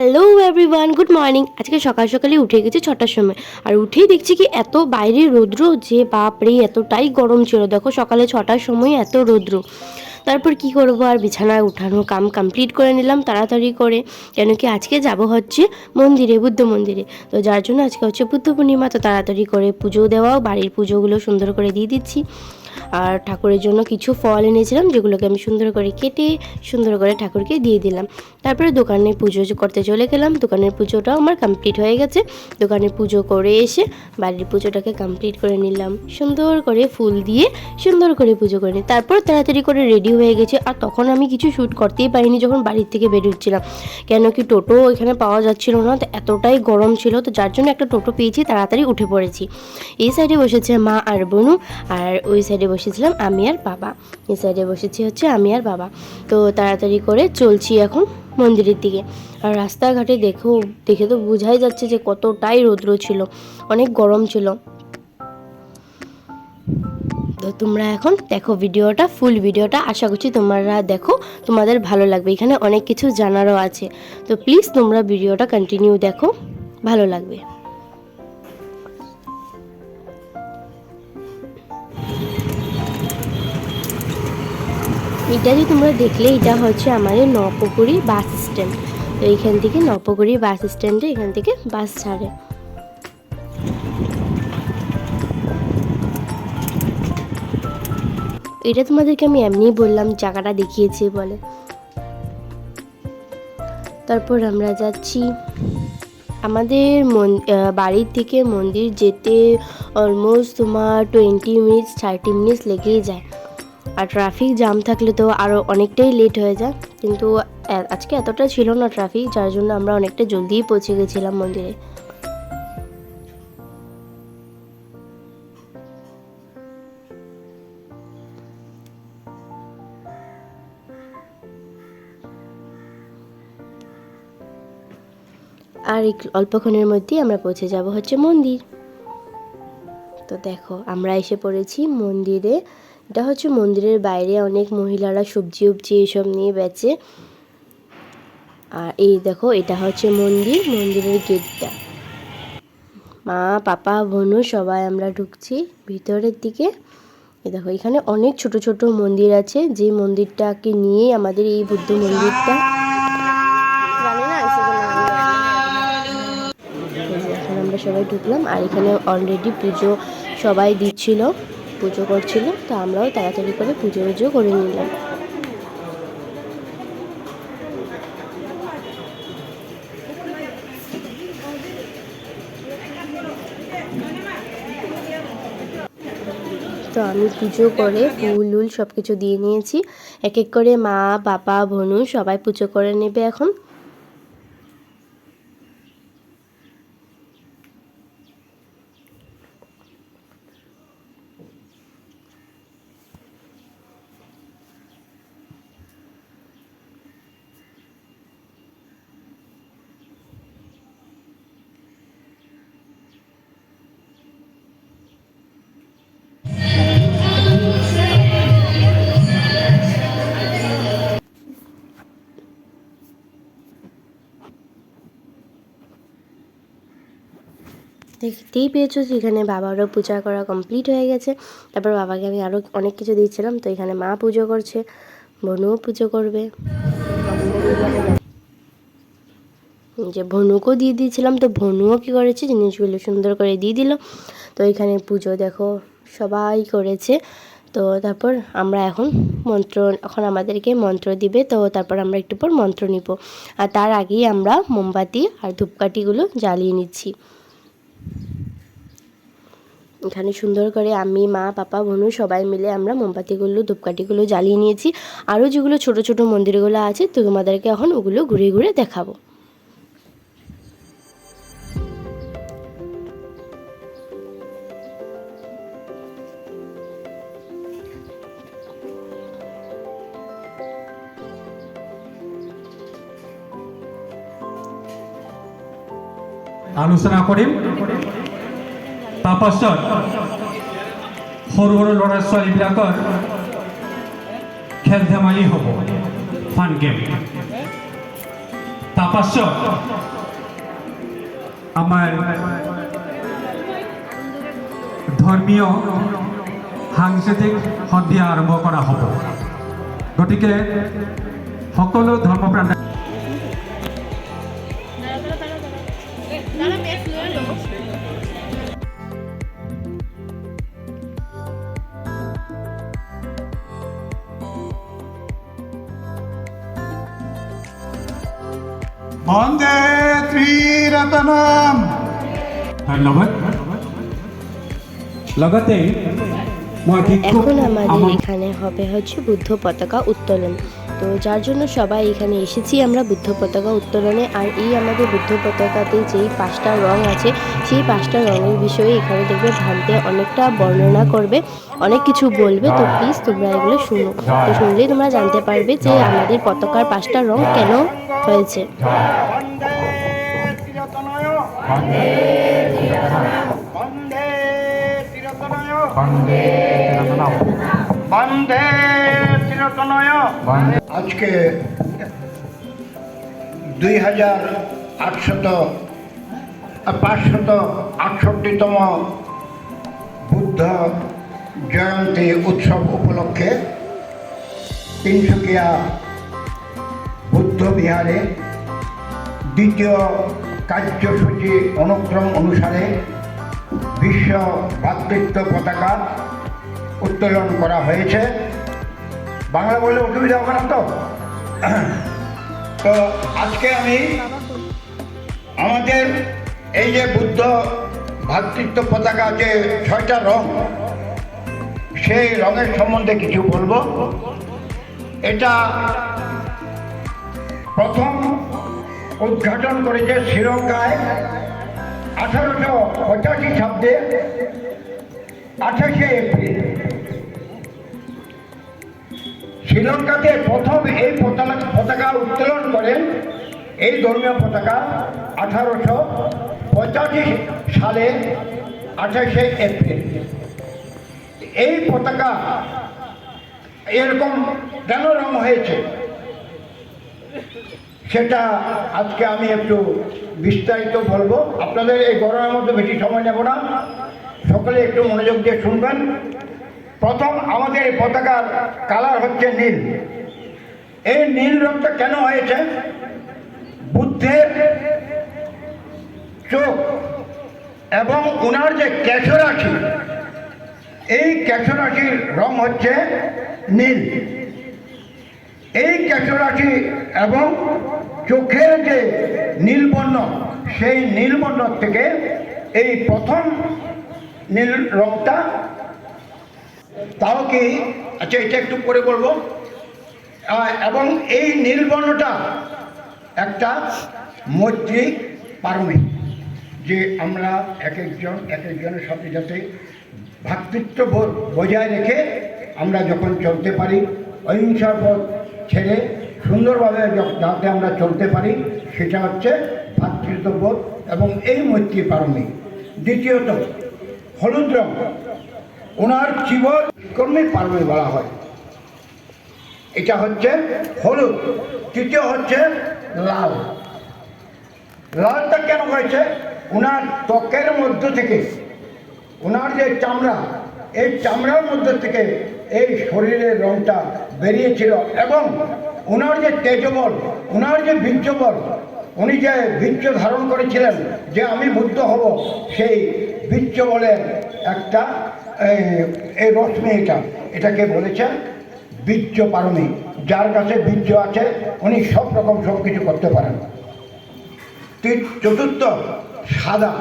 Hello everyone good morning আজকে সকাল সকালে উঠে গেছি ছটার সময়। আর উঠেই দেখছি কি এত বাইরে রৌদ্র, যে বাপরে, এতটাই গরম ছিল। দেখো সকালে ছটার সময় এত রৌদ্র। তারপর কি করব আর, বিছানায় উঠানো কাম কমপ্লিট করে নিলাম তাড়াতাড়ি করে। কেন কি আজকে যাব হচ্ছে মন্দিরে, বুদ্ধ মন্দিরে। তো যার জন্য আজকে হচ্ছে বুদ্ধ পূর্ণিমা, তো তাড়াতাড়ি করে পুজো দেওয়াও, বাড়ির পুজোগুলো সুন্দর করে দিয়ে দিচ্ছি। আর ঠাকুরের জন্য কিছু ফল এনেছিলাম, যেগুলোকে আমি সুন্দর করে কেটে সুন্দর করে ঠাকুরকে দিয়ে দিলাম। তারপরে দোকানে পুজো করতে চলে গেলাম, দোকানের পুজোটাও আমার কমপ্লিট হয়ে গেছে। দোকানে পুজো করে এসে বাড়ির পুজোটাকে কমপ্লিট করে নিলাম। সুন্দর করে ফুল দিয়ে সুন্দর করে পুজো করে নিই। তারপর তাড়াতাড়ি করে রেডি হয়ে গেছে। আর তখন আমি কিছু শ্যুট করতেই পারিনি যখন বাড়ির থেকে বেরোচ্ছিলাম কেন কি টোটো এখানে পাওয়া যাচ্ছিল না, তো এতটাই গরম ছিল, তো যার জন্য একটা টোটো পেয়েছি, তাড়াতাড়ি উঠে পড়েছি। এই সাইডে বসেছে মা আর বনু, আর ওই সাইডে বসেছিলাম আমি আর বাবা। এই সাইডে বসেছি হচ্ছে আমি আর বাবা। তো তাড়াতাড়ি করে চলছি এখন মন্দিরের দিকে। আর রাস্তাঘাটে দেখো, দেখে তো বোঝাই যাচ্ছে যে কতটাই রৌদ্র ছিল, অনেক গরম ছিল। তো তোমরা এখন দেখো ভিডিওটা ফুল ভিডিওটা। আশা করছি তোমরা দেখো, তোমাদের ভালো লাগবে। এখানে অনেক কিছু জানারও আছে। তো প্লিজ তোমরা ভিডিওটা কন্টিনিউ দেখো, ভালো লাগবে। এটা যে তোমরা দেখলে, এটা হচ্ছে আমাদের নপুকুরি বাস স্ট্যান্ড। তো এইখান থেকে নপুকুরি বাস স্ট্যান্ডে এখান থেকে বাস ছাড়ে। এটা তোমাদেরকে আমি এমনিই বললাম, জায়গাটা দেখিয়েছি বলে। তারপর আমরা যাচ্ছি। আমাদের মন- বাড়ির থেকে মন্দির যেতে অলমোস্ট তোমার টোয়েন্টি মিনিটস থার্টি মিনিটস লেগেই যায়। আর ট্রাফিক জ্যাম থাকলে তো আরও অনেকটাই লেট হয়ে যায় কিন্তু আজকে এতটা ছিল না ট্রাফিক যার জন্য আমরা অনেকটা জলদিই পৌঁছে গেছিলাম মন্দিরে। আর অল্পক্ষণের মধ্যেই আমরা পৌঁছে যাব হচ্ছে মন্দির। তো দেখো, আমরা এসে পড়েছি মন্দিরে। এটা হচ্ছে মন্দিরের বাইরে অনেক মহিলারা সবজি উবজি এসব নিয়ে বেচে। আর এই দেখো, এটা হচ্ছে মন্দির, মন্দিরের গেটটা। মা, পাপা বোনু সবাই আমরা ঢুকছি ভিতরের দিকে। এই দেখো, এখানে অনেক ছোট ছোট মন্দির আছে যে মন্দিরটাকে নিয়ে আমাদের এই বুদ্ধ মন্দিরটা। আমরা সবাই ঢুকলাম, আর এখানে অলরেডি পুজো সবাই দিচ্ছিল। পুজো করছিল, তো আমরাও তাড়াতাড়ি করে পুজো পুজো করে নিলাম। তো আমি পুজো করে ফুল, উল সব কিছু দিয়ে নিয়েছি। এক এক করে মা, বাবা ভনু সবাই পুজো করে নেবে এখন। দেখতেই পেয়েছ যে এখানে বাবারও পূজা করা কমপ্লিট হয়ে গেছে। তারপর বাবাকে আমি আরও অনেক কিছু দিয়েছিলাম তো এখানে মা পুজো করছে, বোনও পুজো করবে। যে ভনুকেও দিয়ে দিয়েছিলাম, তো ভনুও কী করেছে? জিনিসগুলো সুন্দর করে দিয়ে দিল। তো এখানে পুজো দেখো, সবাই করেছে। তো তারপর আমরা এখন মন্ত্র, এখন আমাদেরকে মন্ত্র দিবে, তো তারপর আমরা একটু পর মন্ত্র নিব। আর তার আগেই আমরা মোমবাতি আর ধূপকাঠিগুলো জ্বালিয়ে নিচ্ছি। এখানে সুন্দর করে আমি, মা, পাপা, বোনু সবাই মিলে আমরা মোমবাতিগুলো, ধূপকাঠিগুলো জ্বালিয়ে নিয়েছি। আরও যেগুলো ছোট ছোট মন্দিরগুলো আছে, তো তোমাদেরকে এখন ওগুলো ঘুরে ঘুরে দেখাবো। আলোচনা কৰিম তাৰপাছত সৰু সৰু ল'ৰা ছোৱালীবিলাকৰ খেল ধেমালি হ'ব ফান গেম তাপাস্য আমাৰ ধৰ্মীয় সাংস্কৃতিক সন্ধিয়া আৰম্ভ কৰা হ'ব। গতিকে সকলো ধৰ্মপ্ৰাণ বন্দে লগত? মই এখন আমাদের এখানে হবে হচ্ছে বুদ্ধ পতাকা উত্তোলন। তো যার জন্য সবাই এখানে এসেছি আমরা বুদ্ধ পতাকা উত্তোলনে আর এই আমাদের বুদ্ধ পতাকাতে যেই পাঁচটা রং আছে সেই পাঁচটা রঙের বিষয়ে এখানে দেখবে ভান্তে অনেকটা বর্ণনা করবে অনেক কিছু বলবে তো প্লিজ তোমরা এগুলো শুনো তো শুনলেই তোমরা জানতে পারবে যে আমাদের পতাকার পাঁচটা রং কেন হয়েছে বন্দে আজকে দুই হাজার আটশত পাঁচশত আটষট্টিতম বুদ্ধ জয়ন্তী উৎসব উপলক্ষে তিনসুকিয়া বুদ্ধ বিহারে দ্বিতীয় কার্যসূচি অনুক্রম অনুসারে বিশ্ব ভ্রাতৃত্ব পতাকা উত্তোলন করা হয়েছে। বাংলা বললে অসুবিধা হবে না তো? তো আজকে আমি আমাদের এই যে বুদ্ধ ভ্রাতৃত্ব পতাকা যে ছয়টা রং, সেই রঙের সম্বন্ধে কিছু বলব। এটা প্রথম উদ্ঘাটন করেছে শ্রীলঙ্কায় আঠারোশো পঁচাশি শব্দে আঠাশে এপ্রিল। শ্রীলঙ্কাতে প্রথম এই পতাকা উত্তোলন করেন এই ধর্মীয় পতাকা আঠারোশো পঁচাশি সালে আঠাশে এপ্রিল। এই পতাকা এরকম কেন রং হয়েছে? সেটা আজকে আমি একটু বিস্তারিত বলব। আপনাদের এই গরমের মধ্যে বেশি সময় নেব না। সকলে একটু মনোযোগ দিয়ে শুনবেন। প্রথম আমাদের এই পতাকার কালার হচ্ছে নীল। এই নীল রংটা কেন হয়েছে? বুদ্ধের চোখ এবং ওনার যে ক্যাশরাশি এই ক্যাশরাশির রং হচ্ছে নীল। এই ক্যাশরাশি এবং চোখের যে নীলবর্ণ, সেই নীলবর্ণ থেকে এই প্রথম নীল রংটা তাও কি? আচ্ছা এটা একটু পরে বলব। এবং এই নীলবর্ণটা একটা মৈত্রিক পারমিক যে আমরা এক একজন, এক একজনের সাথে যাতে ভ্রাতৃত্ববোধ বজায় রেখে আমরা যখন চলতে পারি অহিংসার পথ ছেড়ে সুন্দরভাবে যাতে আমরা চলতে পারি, সেটা হচ্ছে ভ্রাতৃত্ববোধ এবং এই মৈত্রী পারমিক দ্বিতীয়ত, হলুদ রং। ওনার জীবন কর্মী পারমিক বলা হয়। এটা হচ্ছে হলুদ, তৃতীয় হচ্ছে লাল। লালটা কেন হয়েছে? ওনার ত্বকের মধ্য থেকে, ওনার যে চামড়া, এই চামড়ার মধ্যে থেকে এই শরীরের রংটা বেরিয়েছিল এবং ওনার যে তেজবল, ওনার যে বীর্যবল, উনি যে বীর্য ধারণ করেছিলেন যে আমি বুদ্ধ হব, সেই বীর্য বলের একটা এই, রশ্মি এটা এটাকে বলেছেন বীর্য পারমী যার কাছে বীর্য আছে উনি সব রকম সব কিছু করতে পারেন। চতুর্থ সাদা।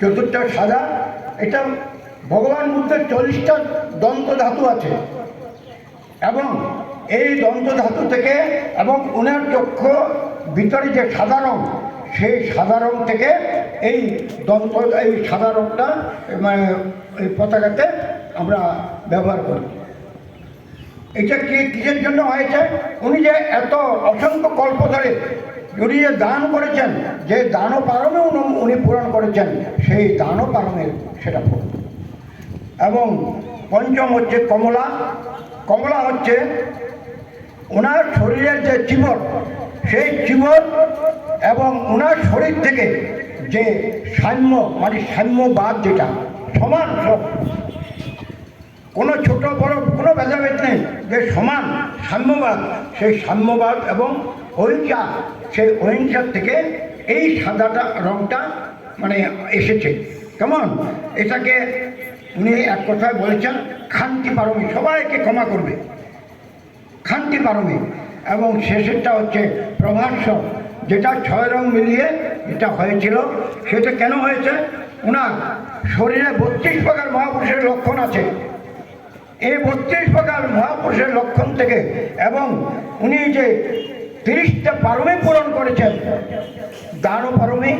চতুর্থ সাদা এটা ভগবান বুদ্ধের চল্লিশটা দন্ত ধাতু আছে। এবং এই দন্ত ধাতু থেকে এবং উনার চক্ষু ভিতরে যে সাদা রং সেই সাদা রং থেকে এই দন্ত এই সাদা রংটা মানে এই পতাকাতে আমরা ব্যবহার করি। এটা কি, কিসের জন্য হয়েছে? উনি যে এত অসংখ্য কল্প ধরে উনি যে দান করেছেন, যে দান পারমে উনি- পূরণ করেছেন, সেই দান পারমের সেটা পূরণ। এবং পঞ্চম হচ্ছে কমলা। কমলা হচ্ছে ওনার শরীরের যে চিবর, সেই জীবন এবং ওনার শরীর থেকে যে সাম্য মানে সাম্যবাদ যেটা, সমান সব। কোনো ছোট, বড়, কোনো ভেদাভেদ নেই যে সমান সাম্যবাদ। সেই সাম্যবাদ এবং অহিংসা, সেই অহিংসার থেকে এই সাদাটা রংটা মানে এসেছে। কেমন? এটাকে উনি এক কথায় বলেছেন, খান্তি পারমি সবাইকে ক্ষমা করবে। খান্তি পারমি। এবং শেষেরটা হচ্ছে প্রভাস্য যেটা ছয় রং মিলিয়ে যেটা হয়েছিল, সেটা কেন হয়েছে? ওনার শরীরে বত্রিশ প্রকার মহাপুরুষের লক্ষণ আছে। এই বত্রিশ প্রকার মহাপুরুষের লক্ষণ থেকে এবং উনি যে তিরিশটা পারমে পূরণ করেছেন দান পারমে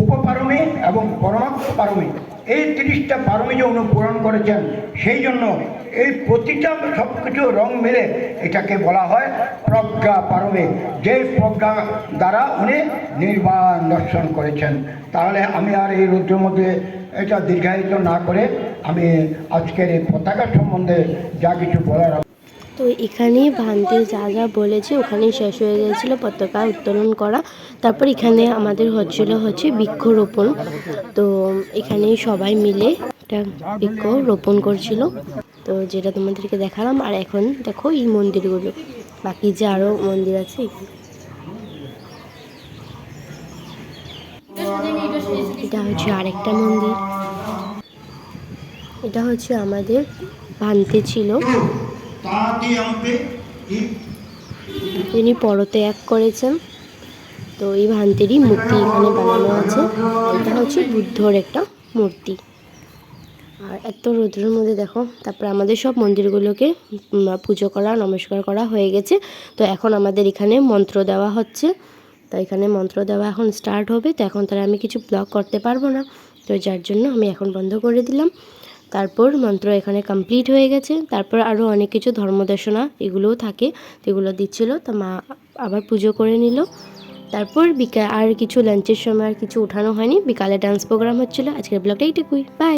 উপপারমী এবং পরমাত্ম পারমী এই তিরিশটা পারমী যে উনি পূরণ করেছেন, সেই জন্য এই প্রতিটা সব কিছু রং মিলে, এটাকে বলা হয় প্রজ্ঞা পারবে যে প্রজ্ঞা দ্বারা উনি নির্বাণ দর্শন করেছেন। তাহলে আমি আর এই রুদ্রের মধ্যে এটা দীর্ঘায়িত না করে আমি আজকের এই পতাকা সম্বন্ধে যা কিছু বলার তো এখানে ভান্তে যা যা বলেছে ওখানেই শেষ হয়ে গিয়েছিল, পতাকা উত্তোলন করা। তারপর এখানে আমাদের হচ্ছিল হচ্ছে বৃক্ষরোপণ। তো এখানে সবাই মিলে একটা বৃক্ষ রোপণ করছিল। তো যেটা তোমাদেরকে দেখালাম, আর এখন দেখো এই মন্দিরগুলো। বাকি যে আরও মন্দির আছে। এটা হচ্ছে আরেকটা মন্দির। এটা হচ্ছে আমাদের ভান্তে ছিল। তিনি পরতে এক করেছেন। তো এই ভান্তেরই মূর্তি এখানে বানানো আছে। এটা হচ্ছে বুদ্ধর একটা মূর্তি। আর এত রৌদ্রের মধ্যে দেখো, তারপরে আমাদের সব মন্দিরগুলোকে পুজো করা, নমস্কার করা হয়ে গেছে। তো এখন আমাদের এখানে মন্ত্র দেওয়া হচ্ছে। তো এখানে মন্ত্র দেওয়া এখন স্টার্ট হবে। তো এখন তারা আমি কিছু ব্লগ করতে পারব না। তো যার জন্য আমি এখন বন্ধ করে দিলাম। তারপর মন্ত্র এখানে কমপ্লিট হয়ে গেছে। তারপর আরও অনেক কিছু ধর্মদেশনা এগুলোও থাকে এগুলো দিচ্ছিল। তা মা আবার পুজো করে নিল। তারপর বিকাল আর কিছু লাঞ্চের সময় আর কিছু উঠানো হয়নি। বিকালে ডান্স প্রোগ্রাম হচ্ছিল। আজকের ব্লগটা এইটুকুই। বাই